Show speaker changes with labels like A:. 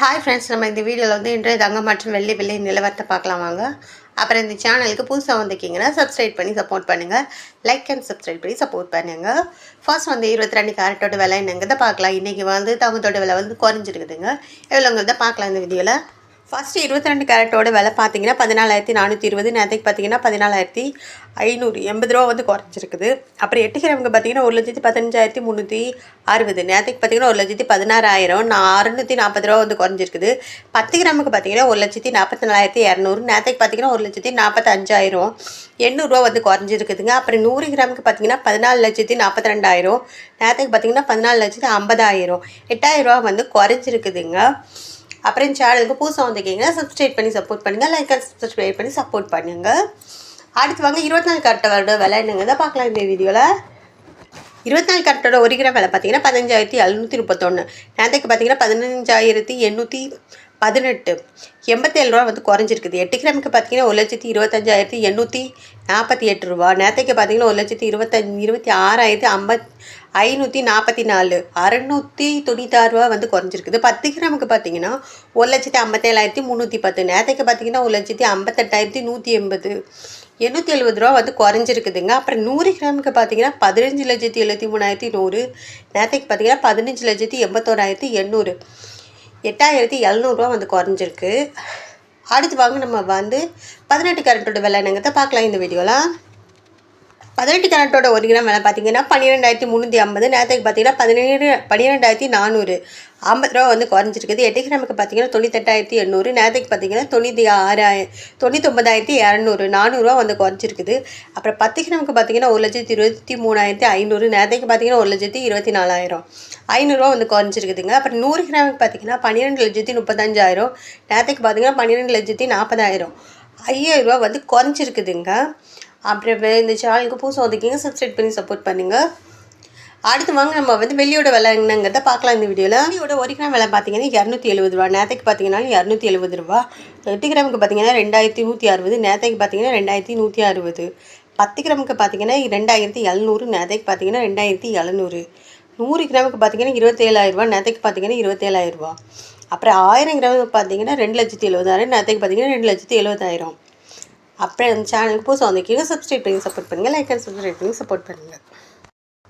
A: Hi friends நம்ம இந்த வீடியோவில் வந்து இன்றைய தங்கம் மற்றும் வெள்ளி விலை நிலவரத்தை பார்க்கலாம் வாங்க. அப்புறம் இந்த சேனலுக்கு புதுசாக வந்திருக்கீங்கன்னா சப்ஸ்கிரைப் பண்ணி சப்போர்ட் பண்ணுங்கள் லைக் அண்ட் சப்ஸ்கிரைப் பண்ணி சப்போர்ட் பண்ணுங்கள் ஃபர்ஸ்ட் வந்து இருபத்தி ரெண்டு கேரட்டோட விலை என்னங்கிறத பார்க்கலாம். இன்றைக்கி வந்து தங்கத்தோட விலை வந்து குறைஞ்சிருக்குதுங்க. எவ்வளோங்கிறத பார்க்கலாம் இந்த வீடியோவில் ஃபஸ்ட்டு இருபத்தி ரெண்டு கேரட்டோட விலை பார்த்தீங்கன்னா பதினாலாயிரத்தி நானூற்றி இருபது. நேரத்துக்கு பார்த்தீங்கன்னா பதினாலாயிரத்தி ஐநூறு. எண்பது ரூபா வந்து குறைஞ்சிருக்குது. அப்புறம் எட்டு கிராமுக்கு பார்த்தீங்கன்னா ஒரு லட்சத்தி பதினஞ்சாயிரத்தி முந்நூற்றி அறுபது. நேரத்துக்கு பார்த்தீங்கன்னா ஒரு லட்சத்தி பதினாறாயிரம். நான் அறுநூற்றி நாற்பது ரூபா வந்து குறைஞ்சிருக்குது. பத்து கிராமுக்கு பார்த்தீங்கன்னா ஒரு லட்சத்தி நாற்பத்தி நாலாயிரத்தி இரநூறு. நேரத்துக்கு பார்த்தீங்கன்னா ஒரு லட்சத்தி நாற்பத்தஞ்சாயிரம். எண்ணூறுரூவா வந்து குறைஞ்சிருக்குதுங்க. அப்புறம் நூறு கிராமுக்கு பார்த்தீங்கன்னா பதினாலு லட்சத்தி நாற்பத்தி ரெண்டாயிரம். நேரத்துக்கு பார்த்தீங்கன்னா பதினாலு லட்சத்தி ஐம்பதாயிரம். எட்டாயிரம் ரூபா வந்து குறைஞ்சிருக்குதுங்க. அப்புறம் சேனலுக்கு புதுசாக வந்திருக்கீங்கன்னா சப்ஸ்கிரைப் பண்ணி சப்போர்ட் பண்ணுங்கள் லைக் சப்ஸ்கிரைப் பண்ணி சப்போர்ட் பண்ணுங்கள் அடுத்து வாங்க இருபத்தி நாலு கரெக்டோட விலை என்னங்க பார்க்கலாம் இந்த வீடியோவில் இருபத்தி நாலு கரெக்டோட ஒரு கிராம் விலை பார்த்தீங்கன்னா பதினஞ்சாயிரத்தி எழுநூற்றி முப்பத்தொன்று நேரத்துக்கு பார்த்தீங்கன்னா பதினஞ்சாயிரத்தி எண்ணூற்றி பதினெட்டு. எண்பத்தேழு ரூபா வந்து குறைஞ்சிருக்குது. எட்டு கிராமுக்கு பார்த்தீங்கன்னா ஒரு லட்சத்தி இருபத்தஞ்சாயிரத்தி எண்ணூற்றி நாற்பத்தி எட்டு ரூபா. நேரத்துக்கு பார்த்தீங்கன்னா ஒரு லட்சத்தி இருபத்தஞ்சி இருபத்தி ஆறாயிரத்தி ஐம்பத் ஐநூற்றி நாற்பத்தி நாலு அறநூற்றி தொண்ணூத்தாறு ரூபா வந்து குறைஞ்சிருக்குது. பத்து கிராமுக்கு பார்த்தீங்கன்னா ஒரு லட்சத்தி ஐம்பத்தேழாயிரத்தி முந்நூற்றி பத்து. நேரத்துக்கு பார்த்தீங்கன்னா ஒரு லட்சத்தி ஐம்பத்தெட்டாயிரத்தி நூற்றி எண்பது. எண்ணூற்றி எழுபது ரூபா வந்து குறைஞ்சிருக்குதுங்க. அப்புறம் நூறு கிராமுக்கு பார்த்தீங்கன்னா பதினஞ்சு லட்சத்தி எழுபத்தி மூணாயிரத்தி நூறு. நேரத்துக்கு பார்த்தீங்கன்னா பதினஞ்சு லட்சத்தி எண்பத்தோராயிரத்தி எண்ணூறு. எட்டாயிரத்தி எழுநூறுவா வந்து குறைஞ்சிருக்கு. அடுத்து வாங்க நம்ம வந்து பதினெட்டு கேரட்டோட விலை என்னங்கிறத பார்க்கலாம் இந்த வீடியோலாம் பதினெட்டு கேரட்டோட ஒரு கிராம் விலை பார்த்தீங்கன்னா பன்னிரெண்டாயிரத்தி முந்நூற்றி ஐம்பது நேரத்துக்கு பார்த்தீங்கன்னா பதினேழு பன்னிரெண்டாயிரத்தி நானூறு. ஐம்பது ரூபா வந்து குறைஞ்சிருக்குது. எட்டு கிராமுக்கு பார்த்தீங்கன்னா தொண்ணூத்தெட்டாயிரத்தி எண்ணூறு நேரத்துக்கு பார்த்தீங்கன்னா தொண்ணூற்றி ஆறாயிரம் தொண்ணூத்தொம்பதாயிரத்தி இரநூறு நானூறுரூவா வந்து குறைஞ்சிருக்குது. அப்புறம் பத்து கிராமுக்கு பார்த்தீங்கன்னா ஒரு லட்சத்தி இருபத்தி மூணாயிரத்தி ஐநூறு நேரத்துக்கு பார்த்தீங்கன்னா ஒரு லட்சத்தி இருபத்தி நாலாயிரம். ஐநூறுரூவா வந்து குறைஞ்சிருக்குதுங்க. அப்புறம் நூறு கிராமுக்கு பார்த்தீங்கன்னா பன்னிரெண்டு லட்சத்தி முப்பத்தஞ்சாயிரம் நேரத்துக்கு பார்த்தீங்கன்னா பன்னிரெண்டு லட்சத்தி நாற்பதாயிரம். ஐயாயிரம் ரூபா வந்து குறைஞ்சிருக்குதுங்க. அப்புறம் வே- இந்த சேனலுக்கு புதுசாக வந்துக்கிங்க சப்ஸ்கிரைப் பண்ணி சப்போர்ட் பண்ணுங்கள் அடுத்து வாங்க நம்ம வந்து வெளியோட விலை என்னங்கிறத பார்க்கலாம் இந்த வீடியோவில் வெளியோட ஒரு கிராம் விலை பார்த்தீங்கன்னா இரநூத்தி எழுபது ரூபா. நேரத்துக்கு பார்த்தீங்கன்னா இரநூத்தி எழுபது ரூபா. எட்டு கிராமுக்கு பார்த்தீங்கன்னா ரெண்டாயிரத்தி நூற்றி அறுபது. நேரத்துக்கு பார்த்தீங்கன்னா ரெண்டாயிரத்தி நூற்றி அறுபது. பத்து கிராமுக்கு பார்த்தீங்கன்னா ரெண்டாயிரத்தி எழுநூறு. நேரத்துக்கு பார்த்தீங்கன்னா ரெண்டாயிரத்தி எழுநூறு. நூறு கிராமுக்கு பார்த்தீங்கன்னா இருபத்தேழாயிரரூபா நேரத்துக்கு பார்த்தீங்கன்னா இருபத்தேழாயிரரூபா அப்புறம் ஆயிரம் கிராமுக்கு பார்த்தீங்கன்னா ரெண்டு லட்சத்தி எழுபதாயிரம். நேரத்துக்கு பார்த்தீங்கன்னா ரெண்டு லட்சத்தி எழுபதாயிரம். அப்புறம் இந்த சேனலுக்கு புதுசாக கீழே சப்ஸ்கிரைப் பண்ணி சப்போர்ட் பண்ணுங்கள் லைக் அண்ட் சப்ஸ்கிரைப் பண்ணி சப்போர்ட் பண்ணுங்கள்